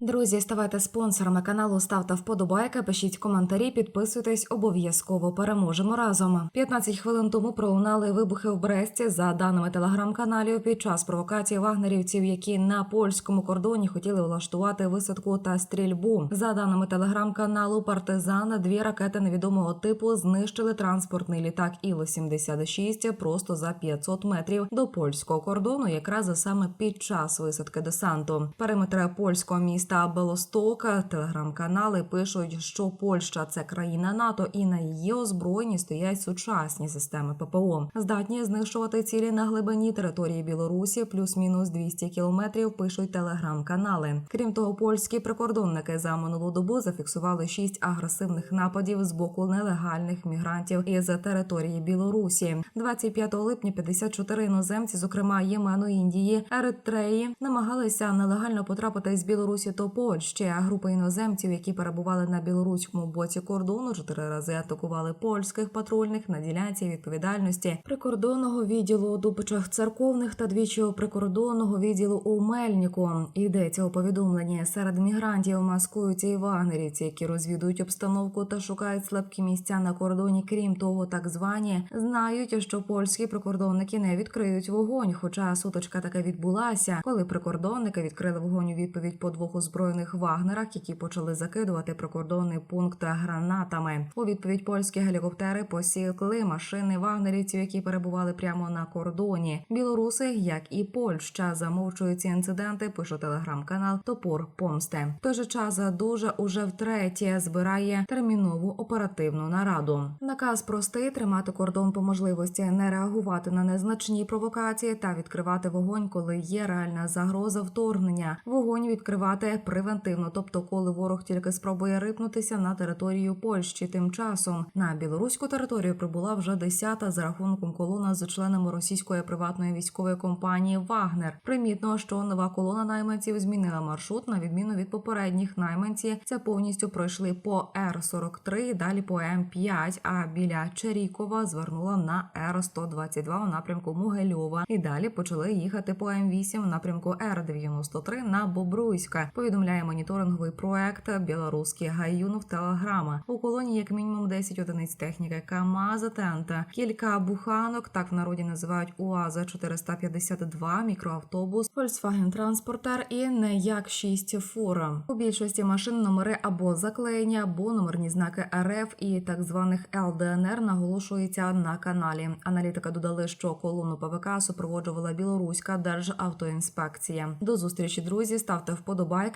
Друзі, ставайте спонсорами каналу, ставте вподобайки, пишіть коментарі, підписуйтесь, обов'язково переможемо разом. 15 хвилин тому пролунали вибухи в Бресті. За даними телеграм-каналів, під час провокації вагнерівців, які на польському кордоні хотіли влаштувати висадку та стрільбу. За даними телеграм-каналу Партизан, дві ракети невідомого типу знищили транспортний літак Іл-76 просто за 500 метрів до польського кордону, якраз саме під час висадки десанту. Периметри польського міста Белостока телеграм-канали пишуть, що Польща це країна НАТО, і на її озброєнні стоять сучасні системи ППО, здатні знищувати цілі на глибині території Білорусі, плюс-мінус 200 кілометрів. Пишуть телеграм-канали. Крім того, польські прикордонники за минулу добу зафіксували шість агресивних нападів з боку нелегальних мігрантів із території Білорусі. 25 липня 54 іноземці, зокрема Ємену, Індії, Еритреї, намагалися нелегально потрапити з Білорусі до Польщі. А група іноземців, які перебували на білоруському боці кордону, чотири рази атакували польських патрульних на ділянці відповідальності прикордонного відділу у Дубичах церковних та двічі прикордонного відділу у Мельніку. Йдеться у повідомленні серед мігрантів маскуються і вагнерівці, які розвідують обстановку та шукають слабкі місця на кордоні. Крім того, так звані знають, що польські прикордонники не відкриють вогонь. Хоча суточка така відбулася, коли прикордонники відкрили вогонь у відповідь по двох озброєних вагнерах, які почали закидувати прикордонний пункт гранатами. У відповідь польські гелікоптери посікли машини вагнерівців, які перебували прямо на кордоні. Білоруси, як і Польща, замовчують ці інциденти. Пише телеграм-канал Топор Помсти. В той же час дуже уже втретє збирає термінову оперативну нараду. Наказ простий тримати кордон по можливості, не реагувати на незначні провокації та відкривати вогонь, коли є реальна загроза вторгнення. Вогонь відкривати превентивно, тобто коли ворог тільки спробує рипнутися на територію Польщі. Тим часом на білоруську територію прибула вже десята за рахунком колона з членами російської приватної військової компанії Вагнер. Примітно, що нова колона найманців змінила маршрут на відміну від попередніх найманці. Це повністю пройшли по Р 43 далі по М 5 А біля Черікова звернула на Р 122 у напрямку Мугельова. І далі почали їхати по М 8 в напрямку Р 93 на Бобруйська. Повідомляє моніторинговий проект Білоруський гаюн в Телеграма. У колонії як мінімум 10 одиниць техніки КАМАЗ Тента, кілька буханок, так в народі називають УАЗ 452 мікроавтобус, Volkswagen Транспортер і не як 6 фур. У більшості машин номери або заклеєні, або номерні знаки РФ і так званих ЛДНР наголошується на каналі. Аналітика додали, що колону ПВК супроводжувала білоруська державтоінспекція. До зустрічі, друзі. Ставте вподобайки,